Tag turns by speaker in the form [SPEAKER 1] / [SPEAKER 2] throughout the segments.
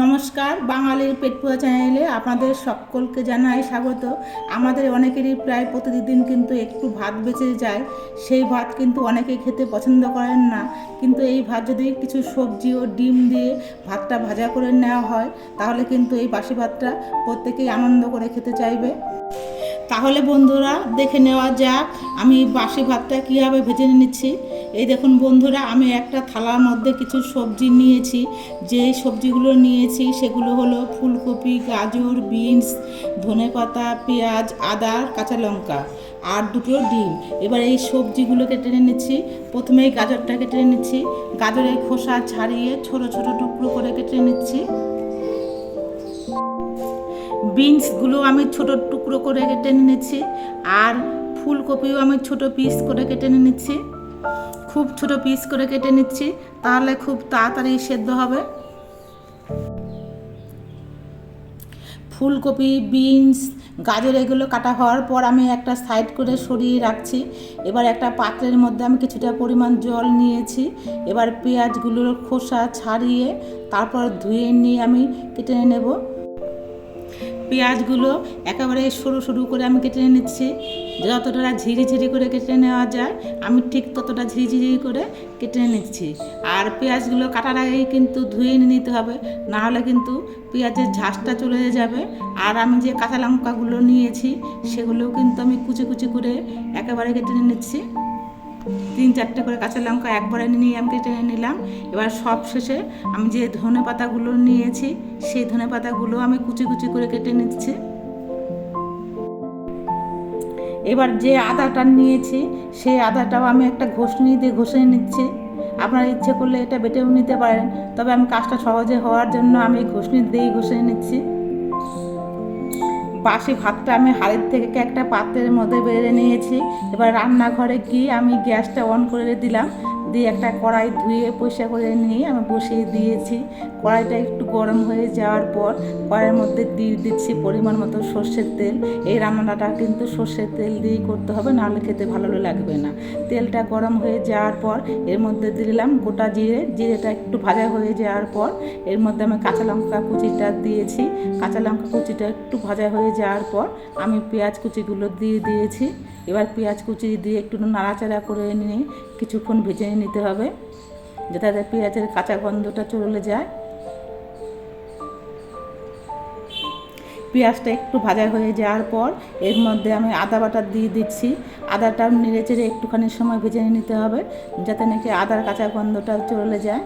[SPEAKER 1] নমস্কার, বাঙালির পেট পোয়া চ্যানেলে আপনাদের সকলকে জানাই স্বাগত। আমাদের অনেকেরই প্রায় প্রতিদিন কিন্তু একটু ভাত বেঁচে যায়, সেই ভাত কিন্তু অনেকেই খেতে পছন্দ করেন না। কিন্তু এই ভাত যদি কিছু সবজি ও ডিম দিয়ে ভাতটা ভাজা করে নেওয়া হয়, তাহলে কিন্তু এই বাসি ভাতটা প্রত্যেকেই আনন্দ করে খেতে চাইবে। তাহলে বন্ধুরা, দেখে নেওয়া যাক আমি বাসি ভাতটা কীভাবে ভেজে নিচ্ছি। এই দেখুন বন্ধুরা, আমি একটা থালার মধ্যে কিছু সবজি নিয়েছি। যে সবজিগুলো নিয়েছি সেগুলো হলো ফুলকপি, গাজর, বিনস ধনেপাতা পেঁয়াজ, আদা, কাঁচা লঙ্কা আর দুটো ডিম। এবার এই সবজিগুলোকে টেনে নিচ্ছি। প্রথমেই গাজরটাকে টেনে নিচ্ছি। গাজরের খোসা ছাড়িয়ে ছোট ছোট টুকরো করে কেটে নিচ্ছি। বিনসগুলো আমি ছোট টুকরো করে কেটে নিচ্ছি। আর ফুলকপিও আমি ছোট পিস করে কেটে নিচ্ছি। খুব ছোট পিস করে কেটে নিচ্ছি, তাহলে খুব তাড়াতাড়ি সেদ্ধ হবে। ফুলকপি, বিনস, গাজর, এগুলো কাটা হওয়ার পর আমি একটা সাইড করে সরিয়ে রাখছি। এবার একটা পাত্রের মধ্যে আমি কিছুটা পরিমাণ জল নিয়েছি। এবার পেঁয়াজগুলোর খোসা ছাড়িয়ে তারপর ধুয়ে নিয়ে আমি কেটে নেব। পেঁয়াজগুলো একেবারে সরু সরু করে আমি কেটে নিচ্ছি। যতটা ঝিরি ঝিরি করে কেটে নেওয়া যায়, আমি ঠিক ততটা ঝিরি ঝিরি করে কেটে নিচ্ছি। আর পেঁয়াজগুলো কাটার আগেই কিন্তু ধুয়ে নিতে হবে না হলে কিন্তু পেঁয়াজের ঝাঁসটা চলে যাবে। আর আমি যে কাঁচা লঙ্কাগুলো নিয়েছি, সেগুলোও কিন্তু আমি কুচি কুচি করে একেবারে কেটে নিচ্ছি। তিন চারটে করে কাঁচা লঙ্কা একবারে নিয়ে আমি কেটে নিলাম। এবার সব শেষে আমি যে ধনে পাতাগুলো নিয়েছি, সেই ধনে পাতাগুলো আমি কুচি কুচি করে কেটে নিচ্ছি। এবার যে আদাটা নিয়েছি, সেই আদাটাও আমি একটা ঘষনি দিয়ে ঘষে নিচ্ছি। আপনার ইচ্ছে করলে এটা বেটেও নিতে পারেন, তবে আমি কাজটা সহজে হওয়ার জন্য আমি ঘষনি দিয়েই ঘষে নিচ্ছি। বাসি ভাতটা আমি হাড়ির থেকে একটা পাত্রের মধ্যে বেড়ে নিয়েছি। এবার রান্নাঘরে গিয়ে আমি গ্যাসটা অন করে দিলাম। দিয়ে একটা কড়াই ধুয়ে পয়সা করে নিয়ে আমি বসিয়ে দিয়েছি। কড়াইটা একটু গরম হয়ে যাওয়ার পর কড়াইয়ের মধ্যে দিয়ে দিচ্ছি পরিমাণ মতো সর্ষের তেল। এই রান্নাটা কিন্তু সর্ষের তেল দিয়েই করতে হবে, নাহলে খেতে ভালো লাগবে না। তেলটা গরম হয়ে যাওয়ার পর এর মধ্যে দিলাম গোটা জিরে। জিরেটা একটু ভাজা হয়ে যাওয়ার পর এর মধ্যে আমি কাঁচা লঙ্কা কুচিটা দিয়েছি। কাঁচা লঙ্কা কুচিটা একটু ভাজা হয়ে যাওয়ার পর আমি পেঁয়াজ কুচিগুলো দিয়ে দিয়েছি। এবার পেঁয়াজ কুচি দিয়ে একটু নাড়াচাড়া করে নিয়ে কিছুক্ষণ ভেজে নিতে হবে, যাতে পেঁয়াজের কাঁচা গন্ধটা চলে যায়। পেঁয়াজটা একটু ভাজা হয়ে যাওয়ার পর এর মধ্যে আমি আদা বাটা দিয়ে দিচ্ছি। আদাটা নেড়ে চেড়ে একটুখানি সময় ভেজে নিতে হবে, যাতে নাকি আদার কাঁচা গন্ধটা চলে যায়।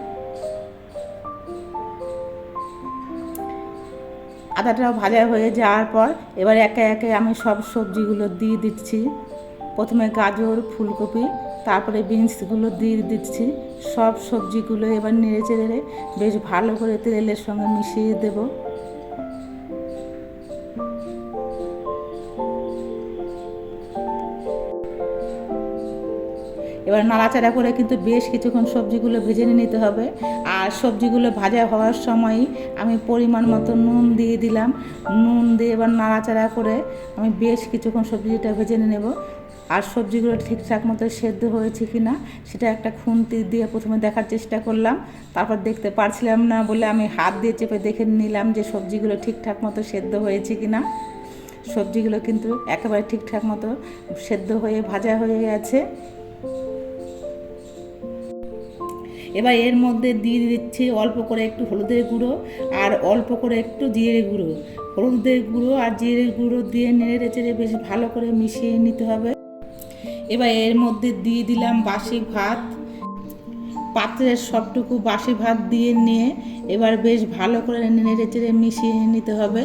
[SPEAKER 1] আদাটাও ভাজা হয়ে যাওয়ার পর এবার একে একে আমি সব সবজিগুলো দিয়ে দিচ্ছি। প্রথমে গাজর, ফুলকপি, তারপরে বিনসগুলো দিয়ে দিচ্ছি। সব সবজিগুলো এবার নেড়ে চেড়ে বেশ ভালো করে তেলের সঙ্গে মিশিয়ে দেবো। এবার নাড়াচাড়া করে কিন্তু বেশ কিছুক্ষণ সবজিগুলো ভেজে নিতে হবে। আর সবজিগুলো ভাজা হওয়ার সময়ই আমি পরিমাণ মতো নুন দিয়ে দিলাম। নুন দিয়ে এবার নাড়াচাড়া করে আমি বেশ কিছুক্ষণ সবজিটা ভেজে নেব। আর সবজিগুলো ঠিকঠাক মতো সেদ্ধ হয়েছে কি না, সেটা একটা খুন্তি দিয়ে প্রথমে দেখার চেষ্টা করলাম। তারপর দেখতে পারছিলাম না বলে আমি হাত দিয়ে চেপে দেখে নিলাম যে সবজিগুলো ঠিকঠাক মতো সেদ্ধ হয়েছে কি না। সবজিগুলো কিন্তু একেবারে ঠিকঠাক মতো সেদ্ধ হয়ে ভাজা হয়ে গেছে। এবার এর মধ্যে দিয়ে দিচ্ছি অল্প করে একটু হলুদের গুঁড়ো আর অল্প করে একটু জিরে গুঁড়ো। হলুদের গুঁড়ো আর জিরের গুঁড়ো দিয়ে নেড়ে চেড়ে বেশ ভালো করে মিশিয়ে নিতে হবে। এবার এর মধ্যে দিয়ে দিলাম বাসি ভাত। পাত্রের সবটুকু বাসি ভাত দিয়ে নিয়ে এবার বেশ ভালো করে নেড়ে চেড়ে মিশিয়ে নিতে হবে।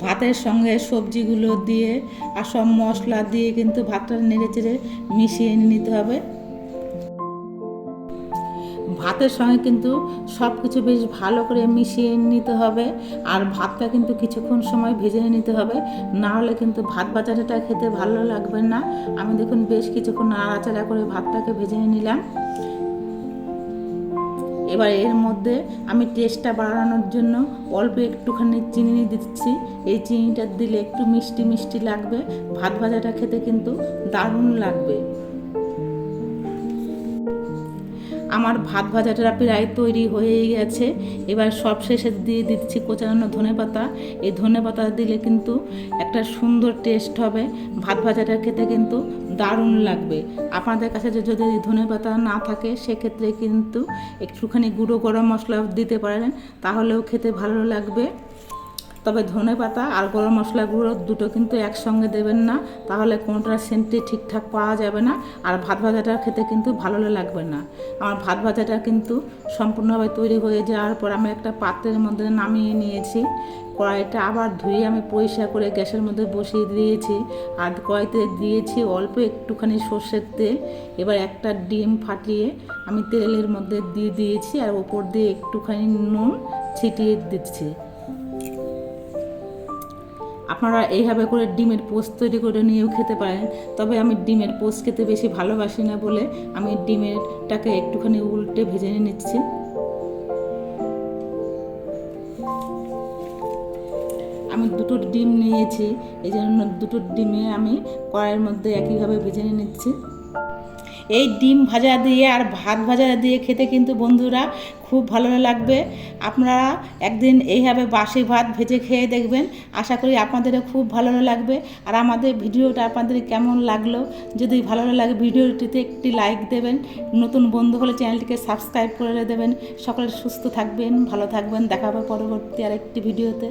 [SPEAKER 1] ভাতের সঙ্গে সবজিগুলো দিয়ে আর সব মশলা দিয়ে কিন্তু ভাতটা নেড়ে চেড়ে মিশিয়ে নিতে হবে। ভাতের সঙ্গে কিন্তু সব কিছু বেশ ভালো করে মিশিয়ে নিতে হবে। আর ভাতটা কিন্তু কিছুক্ষণ সময় ভেজে নিতে হবে। না হলে কিন্তু ভাত বাজারটা খেতে ভালো লাগবে না। আমি দেখুন বেশ কিছুক্ষণ নাড়াচাড়া করে ভাতটাকে ভেজে নিলাম। এবার এর মধ্যে আমি টেস্টটা বাড়ানোর জন্য অল্প একটুখানি চিনি দিচ্ছি। এই চিনিটা দিলে একটু মিষ্টি মিষ্টি লাগবে। ভাত ভাজাটা খেতে কিন্তু দারুণ লাগবে। আমার ভাত ভাজাটা প্রায় তৈরি হয়েই গেছে। এবার সব শেষে দিয়ে দিচ্ছি কোচানো ধনে পাতা। এই ধনে পাতা দিলে কিন্তু একটা সুন্দর টেস্ট হবে। ভাত ভাজাটা খেতে কিন্তু দারুণ লাগবে। আপনাদের কাছে যদি ধনে পাতা না থাকে, সেক্ষেত্রে কিন্তু একটুখানি গুঁড়ো গরম মশলা দিতে পারেন, তাহলেও খেতে ভালো লাগবে। তবে ধনে পাতা আর গরম মশলা গুঁড়ো দুটো কিন্তু একসঙ্গে দেবেন না, তাহলে কোনোটার সেন্টটি ঠিকঠাক পাওয়া যাবে না আর ভাত ভাজাটা খেতে কিন্তু ভালো লাগবে না। আমার ভাত ভাজাটা কিন্তু সম্পূর্ণভাবে তৈরি হয়ে যাওয়ার পর আমি একটা পাত্রের মধ্যে নামিয়ে নিয়েছি, কড়াইটা আবার ধুয়ে আমি পরিষ্কার করে গ্যাসের মধ্যে বসিয়ে দিয়েছি আর কড়াইতে দিয়েছি অল্প একটুখানি সর্ষের তেল, এবার একটা ডিম ফাটিয়ে আমি তেলের মধ্যে দিয়ে দিয়েছি আর ওপর দিয়ে একটুখানি নুন ছিটিয়ে দিচ্ছি। আপনারা এইভাবে করে ডিমের পোস্ট তৈরি করে নিয়েও খেতে পারেন। তবে আমি ডিমের পোস্ট খেতে বেশি ভালোবাসি না বলে আমি ডিমেরটাকে একটুখানি উল্টে ভেজে নিচ্ছি। আমি দুটো ডিম নিয়েছি, এই জন্য দুটো ডিমে আমি কড়াইয়ের মধ্যে একইভাবে ভেজে নিচ্ছি। এই ডিম ভাজা দিয়ে আর ভাত ভাজা দিয়ে খেতে কিন্তু বন্ধুরা খুব ভালো লাগবে। আপনারা একদিন এইভাবে বাসি ভাত ভেজে খেয়ে দেখবেন। আশা করি আপনাদেরও খুব ভালো লাগবে। আর আমাদের ভিডিওটা আপনাদের কেমন লাগল? যদি ভালো লাগে ভিডিওটিতে একটি লাইক দেবেন। নতুন বন্ধু হলে চ্যানেলটিকে সাবস্ক্রাইব করে দেবেন। সকলে সুস্থ থাকবেন, ভালো থাকবেন। দেখা হবে পরবর্তী আরেকটি ভিডিওতে।